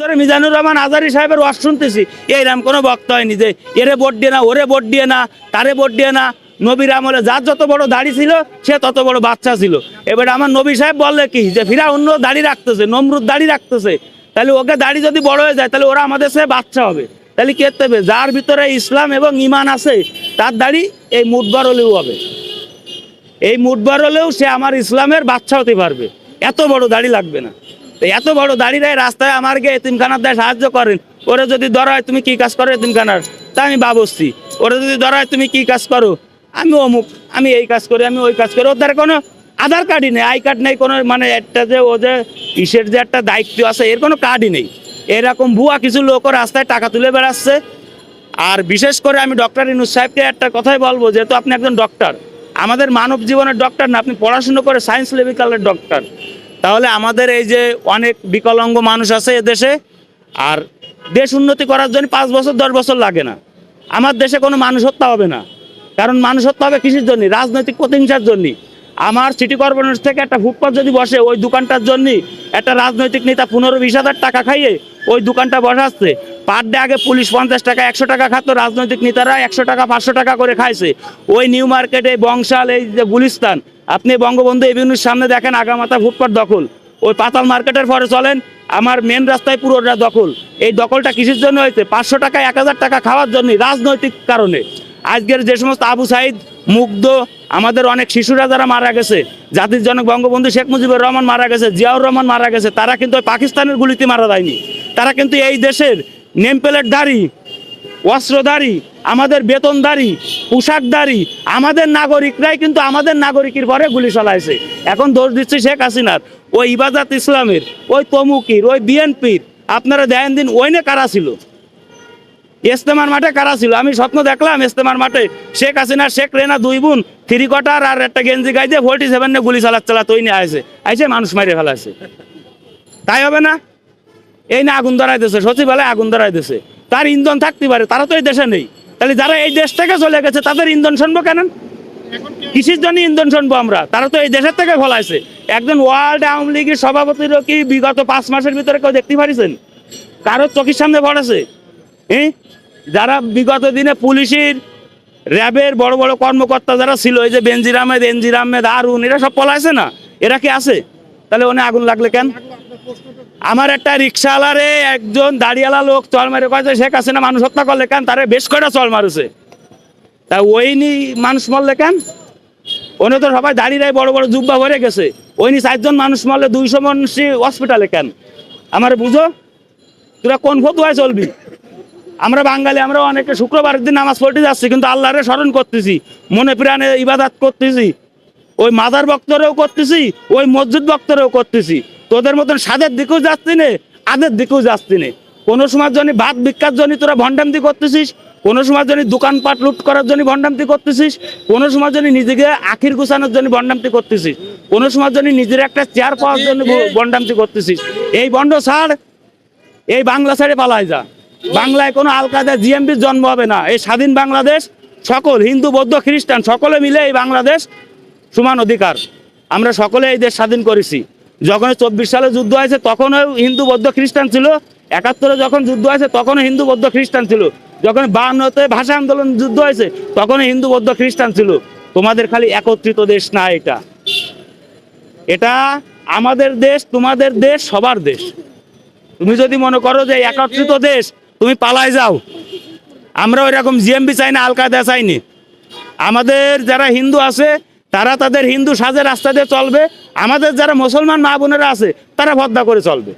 ধরে মিজানুর রহমান আজারি সাহেবের ওয়াজ শুনতেছি এইরকম কোনো বক্তা হয়নি যে এরে ভোট দিয়ে না, ওরে ভোট দিয়ে না, তারে ভোট দিয়ে না। নবীর আমলে যার যত বড় দাড়ি ছিল, সে তত বড় বাচ্চা ছিল। এবার আমার নবী সাহেব বললে কি, যে ফিরা অন্য দাড়ি রাখতেছে, নমরুদ দাড়ি রাখতেছে। তাহলে ওকে দাড়ি যদি বড় হয়ে যায়, তাহলে ওরা আমাদের সে বাচ্চা হবে। তাহলে কে হবে? যার ভিতরে ইসলাম এবং ইমান আছে, তার দাড়ি এই মুঠবার হলেও হবে। এই মুঠবার হলেও সে আমার ইসলামের বাচ্চা হতে পারবে। এত বড় দাড়ি লাগবে না। এত বড় দাড়ি দেয় রাস্তায় আমার গিয়ে এতিমখানার দেয় সাহায্য করেন। ওরা যদি ধরা হয় তুমি কি কাজ করো এতিমখানার? তা আমি বাবস্তি ওরা যদি ধরা হয় তুমি কি কাজ করো? আমি অমুক, আমি এই কাজ করি, আমি ওই কাজ করি। ওর দ্বারা কোনো আধার কার্ডই নেই, আই কার্ড নেই, কোনো মানে একটা যে ও যে ইসের যে একটা দায়িত্ব আছে, এর কোনো কার্ডই নেই। এরকম ভুয়া কিছু লোকও রাস্তায় টাকা তুলে বেড়াচ্ছে। আর বিশেষ করে আমি ডক্টর ইনুস সাহেবকে একটা কথাই বলব, যেহেতু আপনি একজন ডক্টর। আমাদের মানব জীবনের ডক্টর না, আপনি পড়াশুনো করে সায়েন্স লেভিকালের ডক্টর। তাহলে আমাদের এই যে অনেক বিকলাঙ্গ মানুষ আছে এদেশে, আর দেশ উন্নতি করার জন্য পাঁচ বছর, দশ বছর লাগে না। আমার দেশে কোনো মানুষ হত্যা হবে না। কারণ মানুষ হত্যা হবে কৃষির জন্য? রাজনৈতিক প্রতিহিংসার জন্য। আমার সিটি কর্পোরেশন থেকে একটা ফুটপাথ যদি বসে, ওই দোকানটার জন্য একটা রাজনৈতিক নেতা পনেরো, বিশ হাজার টাকা খাইয়ে ওই দোকানটা বসাচ্ছে। পার ডে আগে পুলিশ পঞ্চাশ টাকা, একশো টাকা খাতো, রাজনৈতিক নেতারা একশো টাকা, পাঁচশো টাকা করে খাইছে। ওই নিউ মার্কেটে বংশাল, এই যে গুলিস্তান আপনি বঙ্গবন্ধু এভিনিউর সামনে দেখেন আগামাতা ফুটপাথ দখল। ওই পাতাল মার্কেটের পরে চলেন, আমার মেন রাস্তায় পুরোটা দখল। এই দখলটা কিসের জন্য হয়েছে? পাঁচশো টাকা, এক হাজার টাকা খাওয়ার জন্য, রাজনৈতিক কারণে। আজকের যে সমস্ত আবু সাইদ, মুগ্ধ, আমাদের অনেক শিশুরা যারা মারা গেছে, জাতির জনক বঙ্গবন্ধু শেখ মুজিবুর রহমান মারা গেছে, জিয়াউর রহমান মারা গেছে, তারা কিন্তু পাকিস্তানের গুলিতে মারা যায়নি। তারা কিন্তু এই দেশের নেম প্লেট দাঁড়ি অস্ত্রধারী, আমাদের বেতনদারি পোশাকদারি আমাদের নাগরিকরাই কিন্তু আমাদের নাগরিকের পরে গুলি চালাইছে। এখন দোষ দিচ্ছে শেখ হাসিনার, ওই ইবাজাত ইসলামের, ওই তমুকির, ওই বিএনপির। আপনারা দেন দিন ওইনে কারা ছিল? ইস্তেমার মাঠে কারা ছিল? আমি স্বপ্ন দেখলাম ইস্তেমার মাঠে শেখ হাসিনা শেখ রেনা দুই বোন, থ্রি কোয়ার্টার আর একটা গেঞ্জি গাই দিয়ে ফোর্টি সেভেন গুলি চালাত ওই নিয়ে আসে আইসে মানুষ মারে ফেলাছে তাই হবে না? এই না আগুন ধরাই দিয়েছে সচিবালয় আগুন ধরাই দিয়েছে তার ইন্ধন থাকতে পারে, তারা তো এই দেশে নেই। তাহলে যারা এই দেশ থেকে চলে গেছে, তাদের ইন্ধন শুনব কেন? কৃষির জন্য ইন্ধন শুনব আমরা। তারা তো এই দেশের থেকে ফলাইছে। একজন ওয়ার্ল্ড আওয়ামী লীগের সভাপতিরও কি বিগত পাঁচ মাসের ভিতরে কেউ দেখতে পারিছেন? কারোর চোখের সামনে পড়েছে? হ্যাঁ যারা বিগত দিনে পুলিশের র্যাবের বড় বড় কর্মকর্তা যারা ছিল, এই যে বেনজির আহমেদ এনজির আহমেদ আরুন এরা সব পলাইছে না? এরা কি আছে? তাহলে ওনে আগুন লাগলে কেন? আমার একটা রিক্সাওয়ালারে একজন দাড়িওয়ালা লোক চল মারে কয়েছে শেখ হাসিনা মানুষ হত্যা করলে কেন? তারে বেশ কয়টা চল মারুছে। তা ওই নি মানুষ মরলে কেন? ওনে তো সবাই দাঁড়িয়ে বড় বড় জুব্বা ভরে গেছে। ওই নি চারজন মানুষ মরলে দুইশো মানুষ হসপিটালে কেন? আমার বুঝো? তোরা কোন ফতুয়ায় চলবি? আমরা বাঙালি, আমরা অনেকে শুক্রবারের দিন নামাজ পড়তে যাচ্ছি, কিন্তু আল্লাহরে স্মরণ করতেছি, মনে প্রাণে ইবাদাত করতেছি। ওই মাদার বক্তরেও করতেছি, ওই মসজিদ বক্তরেও করতেছি। তোদের মতন সাদের দিকেও যাচ্ছি নে, আদের দিকেও যাচ্ছি নে। কোনো সময় জন্য ভাত ভিক্ষার জন্য তোরা ভণ্ডামতি করতেছিস, কোনো সময় জন্য দোকানপাট লুট করার জন্য ভণ্ডামতি করতেছিস, কোনো সময় জন্য নিজেকে আখির গুছানোর জন্য ভণ্ডামতি করতেছিস, কোনো সময় জন্য নিজের একটা চেয়ার পাওয়ার জন্য ভণ্ডামতি করতেছিস। এই বন্ড ছাড়, এই বাংলা ছেড়ে পালায় যা। বাংলায় কোনো আলকাদা জিএমপির জন্ম হবে না। এই স্বাধীন বাংলাদেশ, সকল হিন্দু, বৌদ্ধ, খ্রিস্টান, সকলে মিলে এই বাংলাদেশ সমান অধিকার। আমরা সকলে এই দেশ স্বাধীন করেছি। যখন চব্বিশ সালে যুদ্ধ হয়েছে, তখনও হিন্দু বৌদ্ধ খ্রিস্টান ছিল। একাত্তরে যখন যুদ্ধ হয়েছে, তখনও হিন্দু বৌদ্ধ খ্রিস্টান ছিল। যখন বাহান্নতে ভাষা আন্দোলন যুদ্ধ হয়েছে, তখনও হিন্দু বৌদ্ধ খ্রিস্টান ছিল। তোমাদের খালি একত্রিত দেশ না এটা। এটা আমাদের দেশ, তোমাদের দেশ, সবার দেশ। তুমি যদি মনে করো যে একত্রিত দেশ, তুমি পালায় যাও। আমরা ওই রকম জিএমবি চাই না আল কায়দা চাইনি। আমাদের যারা হিন্দু আছে তারা তাদের হিন্দু সাজে রাস্তা দিয়ে চলবে। আমাদের যারা মুসলমান মা বোনেরা আছে, তারা ভদ্রা করে চলবে।